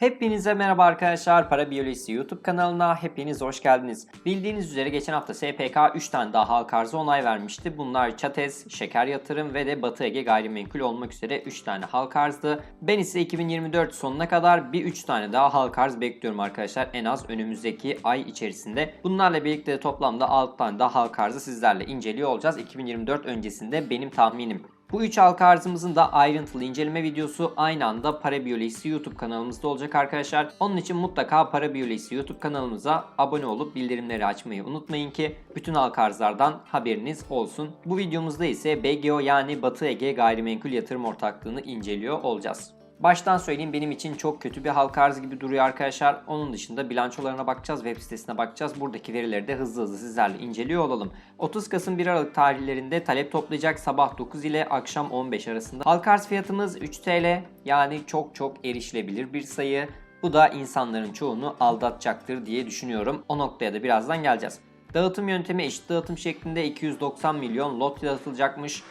Hepinize merhaba arkadaşlar. Para Biyolojisi YouTube kanalına hepiniz hoş geldiniz. Bildiğiniz üzere geçen hafta SPK 3 tane daha halk arzı onay vermişti. Bunlar Çates, Şeker Yatırım ve de Batı Ege Gayrimenkul olmak üzere 3 tane halk arzdı. Ben ise 2024 sonuna kadar bir 3 tane daha halk arz bekliyorum arkadaşlar. En az önümüzdeki ay içerisinde. Bunlarla birlikte toplamda 6 tane daha halk arzı sizlerle inceliyor olacağız. 2024 öncesinde benim tahminim. Bu üç halka arzımızın da ayrıntılı inceleme videosu aynı anda Para Biyolojisi YouTube kanalımızda olacak arkadaşlar. Onun için mutlaka Para Biyolojisi YouTube kanalımıza abone olup bildirimleri açmayı unutmayın ki bütün halka arzlardan haberiniz olsun. Bu videomuzda ise BGO yani Batı Ege Gayrimenkul Yatırım Ortaklığı'nı inceliyor olacağız. Baştan söyleyeyim benim için çok kötü bir halka arz gibi duruyor arkadaşlar. Onun dışında bilançolarına bakacağız, web sitesine bakacağız. Buradaki verileri de hızlı hızlı sizlerle inceliyor olalım. 30 Kasım 1 Aralık tarihlerinde talep toplayacak sabah 9 ile akşam 15 arasında. Halka arz fiyatımız 3 TL yani çok çok erişilebilir bir sayı. Bu da insanların çoğunu aldatacaktır diye düşünüyorum. O noktaya da birazdan geleceğiz. Dağıtım yöntemi eşit dağıtım şeklinde 290 milyon lot dağıtılacakmış.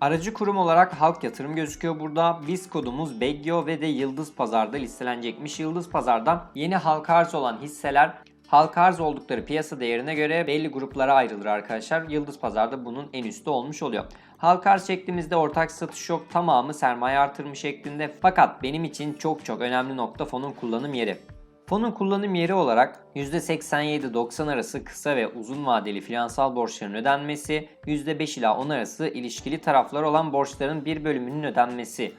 Aracı kurum olarak Halk Yatırım gözüküyor burada. Biz kodumuz Beggio ve de Yıldız Pazar'da listelenecekmiş. Yıldız Pazar'da yeni halka arz olan hisseler halka arz oldukları piyasa değerine göre belli gruplara ayrılır arkadaşlar. Yıldız Pazar'da bunun en üstü olmuş oluyor. Halka arz şeklimizde ortak satış yok. Tamamı sermaye artırımı şeklinde. Fakat benim için çok çok önemli nokta fonun kullanım yeri. Fonun kullanım yeri olarak %87-90 arası kısa ve uzun vadeli finansal borçların ödenmesi, %5 ila 10 arası ilişkili taraflar olan borçların bir bölümünün ödenmesi.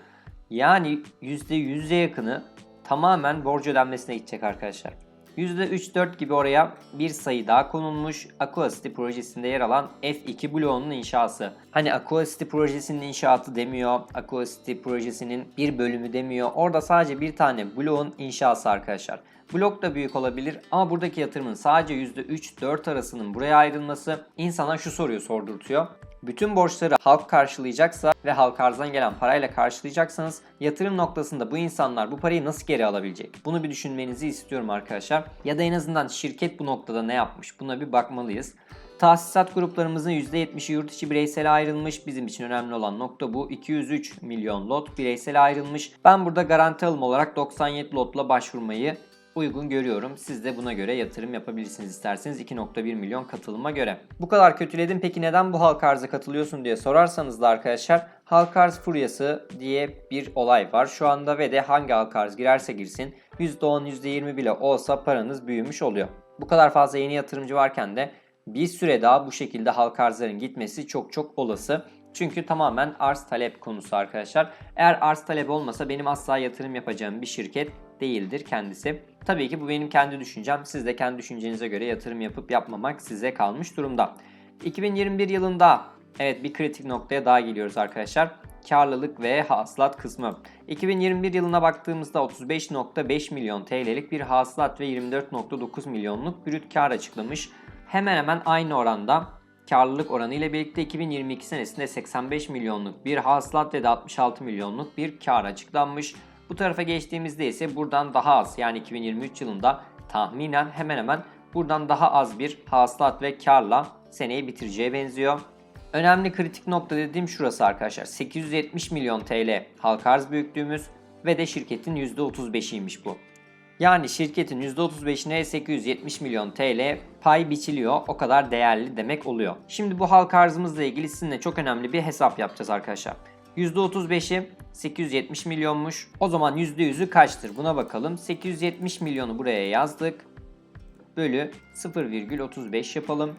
Yani %100'e yakını tamamen borç ödenmesine gidecek arkadaşlar. %3-4 gibi oraya bir sayı daha konulmuş Aqua City projesinde yer alan F2 bloğunun inşası. Hani Aqua City projesinin inşaatı demiyor, Aqua City projesinin bir bölümü demiyor. Orada sadece bir tane bloğun inşası arkadaşlar. Blok da büyük olabilir ama buradaki yatırımın sadece %3-4 arasının buraya ayrılması insana şu soruyu sordurtuyor. Bütün borçları halk karşılayacaksa ve halk arzdan gelen parayla karşılayacaksanız yatırım noktasında bu insanlar bu parayı nasıl geri alabilecek? Bunu bir düşünmenizi istiyorum arkadaşlar. Ya da en azından şirket bu noktada ne yapmış? Buna bir bakmalıyız. Tahsisat gruplarımızın %70'i yurt içi bireysel ayrılmış. Bizim için önemli olan nokta bu. 203 milyon lot bireysel ayrılmış. Ben burada garanti alım olarak 97 lotla başvurmayı uygun görüyorum. Siz de buna göre yatırım yapabilirsiniz isterseniz 2.1 milyon katılıma göre. Bu kadar kötüledim peki neden bu halka arza katılıyorsun diye sorarsanız da arkadaşlar halka arz furyası diye bir olay var şu anda ve de hangi halka arz girerse girsin %10 %20 bile olsa paranız büyümüş oluyor. Bu kadar fazla yeni yatırımcı varken de bir süre daha bu şekilde halka arzların gitmesi çok çok olası. Çünkü tamamen arz talep konusu arkadaşlar. Eğer arz talep olmasa benim asla yatırım yapacağım bir şirket değildir kendisi. Tabii ki bu benim kendi düşüncem. Siz de kendi düşüncenize göre yatırım yapıp yapmamak size kalmış durumda. 2021 yılında evet bir kritik noktaya daha geliyoruz arkadaşlar. Karlılık ve hasılat kısmı. 2021 yılına baktığımızda 35.5 milyon TL'lik bir hasılat ve 24.9 milyonluk brüt kar açıklamış. Hemen hemen aynı oranda karlılık oranı ile birlikte 2022 senesinde 85 milyonluk bir hasılat ve de 66 milyonluk bir kar açıklanmış. Bu tarafa geçtiğimizde ise buradan daha az yani 2023 yılında tahminen hemen hemen buradan daha az bir hasılat ve karla seneyi bitireceğe benziyor. Önemli kritik nokta dediğim şurası arkadaşlar. 870 milyon TL halka arz büyüklüğümüz ve de şirketin %35'iymiş bu. Yani şirketin %35'ine 870 milyon TL pay biçiliyor. O kadar değerli demek oluyor. Şimdi bu halka arzımızla ilgili sizinle çok önemli bir hesap yapacağız arkadaşlar. %35'i 870 milyonmuş. O zaman %100'ü kaçtır? Buna bakalım. 870 milyonu buraya yazdık. Bölü 0,35 yapalım.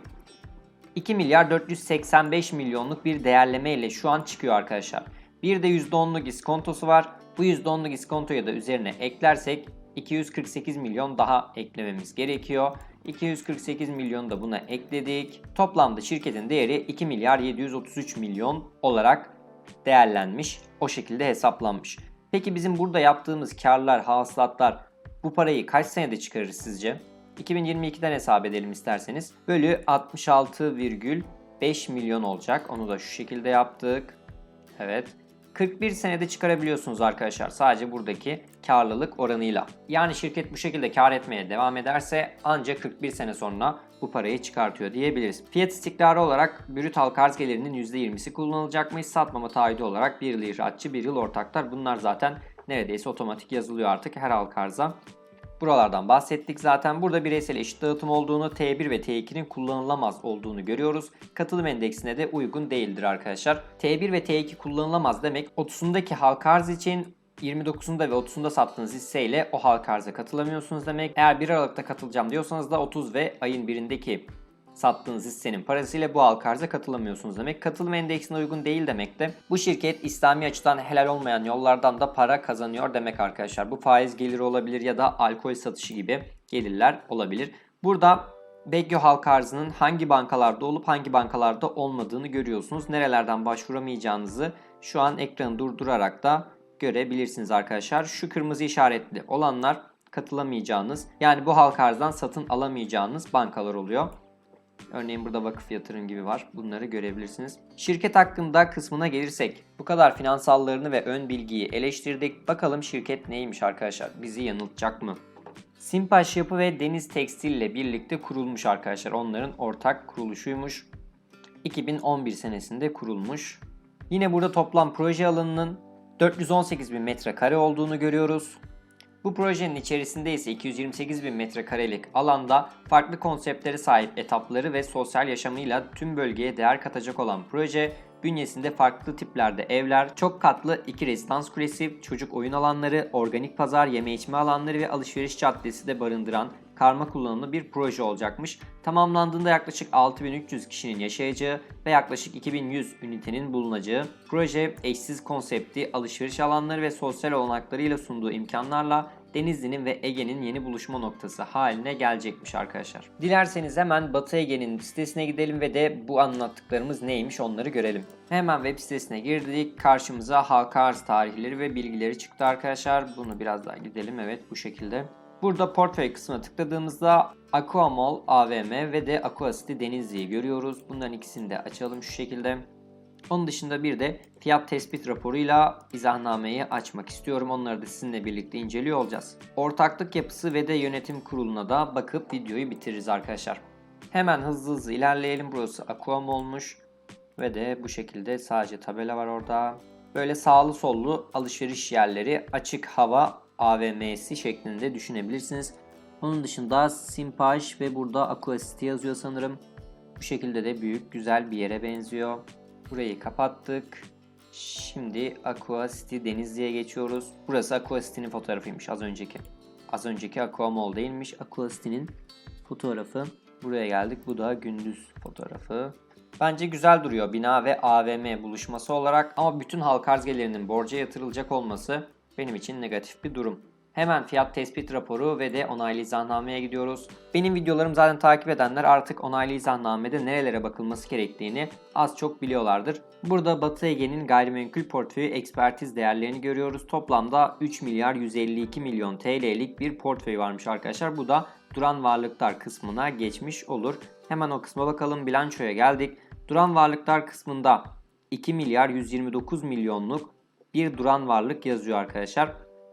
2 milyar 485 milyonluk bir değerleme ile şu an çıkıyor arkadaşlar. Bir de %10'luk iskontosu var. Bu %10'luk iskontoyu da üzerine eklersek 248 milyon daha eklememiz gerekiyor. 248 milyon da buna ekledik. Toplamda şirketin değeri 2 milyar 733 milyon olarak değerlenmiş. O şekilde hesaplanmış. Peki bizim burada yaptığımız karlar, hasılatlar bu parayı kaç senede çıkarır sizce? 2022'den hesap edelim isterseniz. Bölü 66,5 milyon olacak. Onu da şu şekilde yaptık. Evet. 41 senede çıkarabiliyorsunuz arkadaşlar. Sadece buradaki karlılık oranıyla. Yani şirket bu şekilde kar etmeye devam ederse ancak 41 sene sonra bu parayı çıkartıyor diyebiliriz. Fiyat istikrarı olarak brüt halka arz gelirinin %20'si kullanılacakmış. Satmama taahhüdü olarak 1 yıl ihracatçı 1 yıl ortaklar. Bunlar zaten neredeyse otomatik yazılıyor artık her halka arza. Buralardan bahsettik zaten. Burada bireysel eşit dağıtım olduğunu, T1 ve T2'nin kullanılamaz olduğunu görüyoruz. Katılım endeksine de uygun değildir arkadaşlar. T1 ve T2 kullanılamaz demek 30'undaki halka arz için 29'unda ve 30'unda sattığınız hisseyle o halka arza katılamıyorsunuz demek. Eğer 1 Aralık'ta katılacağım diyorsanız da 30 ve ayın birindeki sattığınız hissenin parasıyla bu halka arza katılamıyorsunuz demek. Katılım endeksine uygun değil demek de bu şirket İslami açıdan helal olmayan yollardan da para kazanıyor demek arkadaşlar. Bu faiz geliri olabilir ya da alkol satışı gibi gelirler olabilir. Burada Begyo halka arzının hangi bankalarda olup hangi bankalarda olmadığını görüyorsunuz. Nerelerden başvuramayacağınızı şu an ekranı durdurarak da görebilirsiniz arkadaşlar. Şu kırmızı işaretli olanlar katılamayacağınız yani bu halka arzdan satın alamayacağınız bankalar oluyor. Örneğin burada vakıf yatırım gibi var. Bunları görebilirsiniz. Şirket hakkında kısmına gelirsek bu kadar finansallarını ve ön bilgiyi eleştirdik. Bakalım şirket neymiş arkadaşlar? Bizi yanıltacak mı? Simpaş Yapı ve Deniz Tekstil ile birlikte kurulmuş arkadaşlar. Onların ortak kuruluşuymuş. 2011 senesinde kurulmuş. Yine burada toplam proje alanının 418 bin metrekare olduğunu görüyoruz. Bu projenin içerisinde ise 228 bin metrekarelik alanda farklı konseptlere sahip etapları ve sosyal yaşamıyla tüm bölgeye değer katacak olan proje, bünyesinde farklı tiplerde evler, çok katlı iki rezidans kulesi, çocuk oyun alanları, organik pazar, yeme içme alanları ve alışveriş caddesi de barındıran karma kullanımlı bir proje olacakmış. Tamamlandığında yaklaşık 6300 kişinin yaşayacağı ve yaklaşık 2100 ünitenin bulunacağı proje eşsiz konsepti, alışveriş alanları ve sosyal olanaklarıyla sunduğu imkanlarla Denizli'nin ve Ege'nin yeni buluşma noktası haline gelecekmiş arkadaşlar. Dilerseniz hemen Batı Ege'nin sitesine gidelim ve de bu anlattıklarımız neymiş onları görelim. Hemen web sitesine girdik. Karşımıza halka arz tarihleri ve bilgileri çıktı arkadaşlar. Bunu biraz daha gidelim. Evet bu şekilde. Burada portföy kısmına tıkladığımızda Aqua Mall AVM ve de Aqua City Denizli'yi görüyoruz. Bunların ikisini de açalım şu şekilde. Onun dışında bir de fiyat tespit raporuyla izahnameyi açmak istiyorum. Onları da sizinle birlikte inceliyor olacağız. Ortaklık yapısı ve de yönetim kuruluna da bakıp videoyu bitiririz arkadaşlar. Hemen hızlı hızlı ilerleyelim. Burası Aquam olmuş. Ve de bu şekilde sadece tabela var orada. Böyle sağlı sollu alışveriş yerleri, açık hava AVM'si şeklinde düşünebilirsiniz. Onun dışında Simpaj ve burada Aqua yazıyor sanırım. Bu şekilde de büyük güzel bir yere benziyor. Burayı kapattık. Şimdi Aqua Denizli'ye geçiyoruz. Burası Aqua fotoğrafıymış az önceki. Az önceki Aqua değilmiş. Aqua fotoğrafı. Buraya geldik. Bu da gündüz fotoğrafı. Bence güzel duruyor bina ve AVM buluşması olarak ama bütün halk arz gelirinin borca yatırılacak olması benim için negatif bir durum. Hemen fiyat tespit raporu ve de onaylı izahnameye gidiyoruz. Benim videolarım zaten takip edenler artık onaylı izahnamede nerelere bakılması gerektiğini az çok biliyorlardır. Burada Batı Ege'nin gayrimenkul portföyü ekspertiz değerlerini görüyoruz. Toplamda 3 milyar 152 milyon TL'lik bir portföy varmış arkadaşlar. Bu da duran varlıklar kısmına geçmiş olur. Hemen o kısma bakalım. Bilançoya geldik. Duran varlıklar kısmında 2 milyar 129 milyonluk bir duran varlık yazıyor arkadaşlar.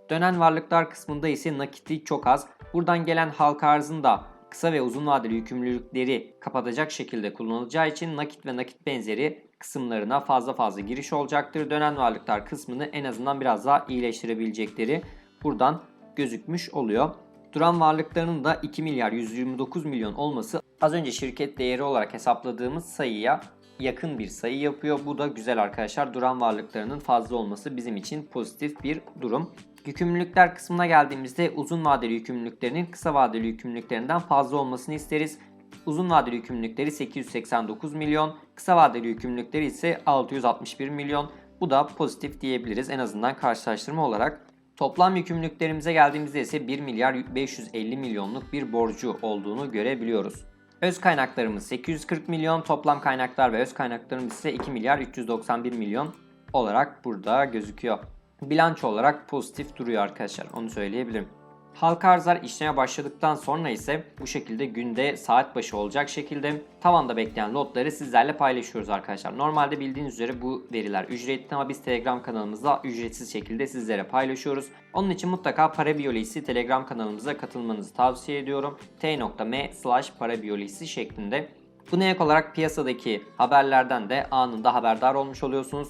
Dönen varlıklar kısmında ise nakiti çok az. Buradan gelen halka arzın da kısa ve uzun vadeli yükümlülükleri kapatacak şekilde kullanılacağı için nakit ve nakit benzeri kısımlarına fazla fazla giriş olacaktır. Dönen varlıklar kısmını en azından biraz daha iyileştirebilecekleri buradan gözükmüş oluyor. Duran varlıklarının da 2 milyar 129 milyon olması az önce şirket değeri olarak hesapladığımız sayıya yakın bir sayı yapıyor. Bu da güzel arkadaşlar. Duran varlıklarının fazla olması bizim için pozitif bir durum. Yükümlülükler kısmına geldiğimizde uzun vadeli yükümlülüklerinin kısa vadeli yükümlülüklerinden fazla olmasını isteriz. Uzun vadeli yükümlülükleri 889 milyon, kısa vadeli yükümlülükleri ise 661 milyon. Bu da pozitif diyebiliriz en azından karşılaştırma olarak. Toplam yükümlülüklerimize geldiğimizde ise 1 milyar 550 milyonluk bir borcu olduğunu görebiliyoruz. Öz kaynaklarımız 840 milyon, toplam kaynaklar ve öz kaynaklarımız ise 2 milyar 391 milyon olarak burada gözüküyor. Bilanço olarak pozitif duruyor arkadaşlar onu söyleyebilirim. Halka arzlar işleme başladıktan sonra ise bu şekilde günde saat başı olacak şekilde tavanda bekleyen lotları sizlerle paylaşıyoruz arkadaşlar. Normalde bildiğiniz üzere bu veriler ücretli ama biz Telegram kanalımızda ücretsiz şekilde sizlere paylaşıyoruz. Onun için mutlaka para Telegram kanalımıza katılmanızı tavsiye ediyorum. t.me slash para biyolojisi şeklinde. Buna ek olarak piyasadaki haberlerden de anında haberdar olmuş oluyorsunuz.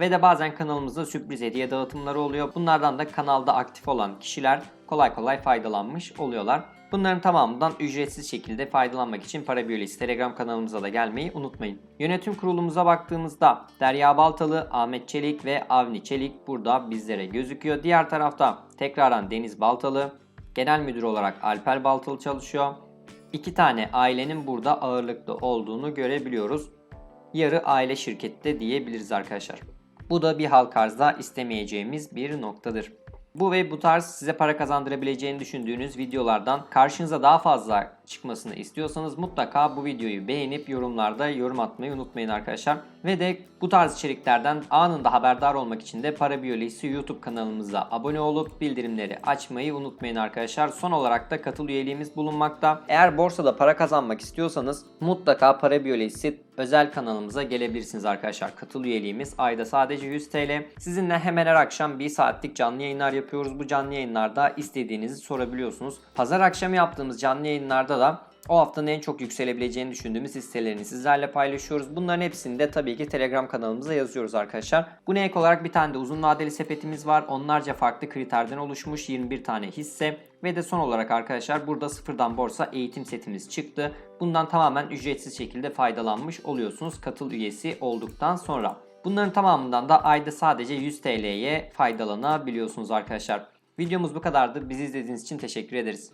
Ve de bazen kanalımızda sürpriz hediye dağıtımları oluyor. Bunlardan da kanalda aktif olan kişiler kolay kolay faydalanmış oluyorlar. Bunların tamamından ücretsiz şekilde faydalanmak için Para Biyolojisi Telegram kanalımıza da gelmeyi unutmayın. Yönetim kurulumuza baktığımızda Derya Baltalı, Ahmet Çelik ve Avni Çelik burada bizlere gözüküyor. Diğer tarafta tekrardan Deniz Baltalı, genel müdür olarak Alper Baltalı çalışıyor. İki tane ailenin burada ağırlıklı olduğunu görebiliyoruz. Yarı aile şirkette diyebiliriz arkadaşlar. Bu da bir halk arzda istemeyeceğimiz bir noktadır. Bu ve bu tarz size para kazandırabileceğini düşündüğünüz videolardan karşınıza daha fazla çıkmasını istiyorsanız mutlaka bu videoyu beğenip yorumlarda yorum atmayı unutmayın arkadaşlar. Ve de bu tarz içeriklerden anında haberdar olmak için de Para Biyolojisi YouTube kanalımıza abone olup bildirimleri açmayı unutmayın arkadaşlar. Son olarak da katıl üyeliğimiz bulunmakta. Eğer borsada para kazanmak istiyorsanız mutlaka Para Biyolojisi özel kanalımıza gelebilirsiniz arkadaşlar. Katıl üyeliğimiz ayda sadece 100 TL. Sizinle hemen her akşam 1 saatlik canlı yayınlar yapıyoruz. Bu canlı yayınlarda istediğinizi sorabiliyorsunuz. Pazar akşamı yaptığımız canlı yayınlarda da o haftanın en çok yükselebileceğini düşündüğümüz hisselerini sizlerle paylaşıyoruz. Bunların hepsini de tabii ki Telegram kanalımıza yazıyoruz arkadaşlar. Buna ek olarak bir tane de uzun vadeli sepetimiz var. Onlarca farklı kriterden oluşmuş 21 tane hisse. Ve de son olarak arkadaşlar burada sıfırdan borsa eğitim setimiz çıktı. Bundan tamamen ücretsiz şekilde faydalanmış oluyorsunuz katıl üyesi olduktan sonra. Bunların tamamından da ayda sadece 100 TL'ye faydalanabiliyorsunuz arkadaşlar. Videomuz bu kadardı. Bizi izlediğiniz için teşekkür ederiz.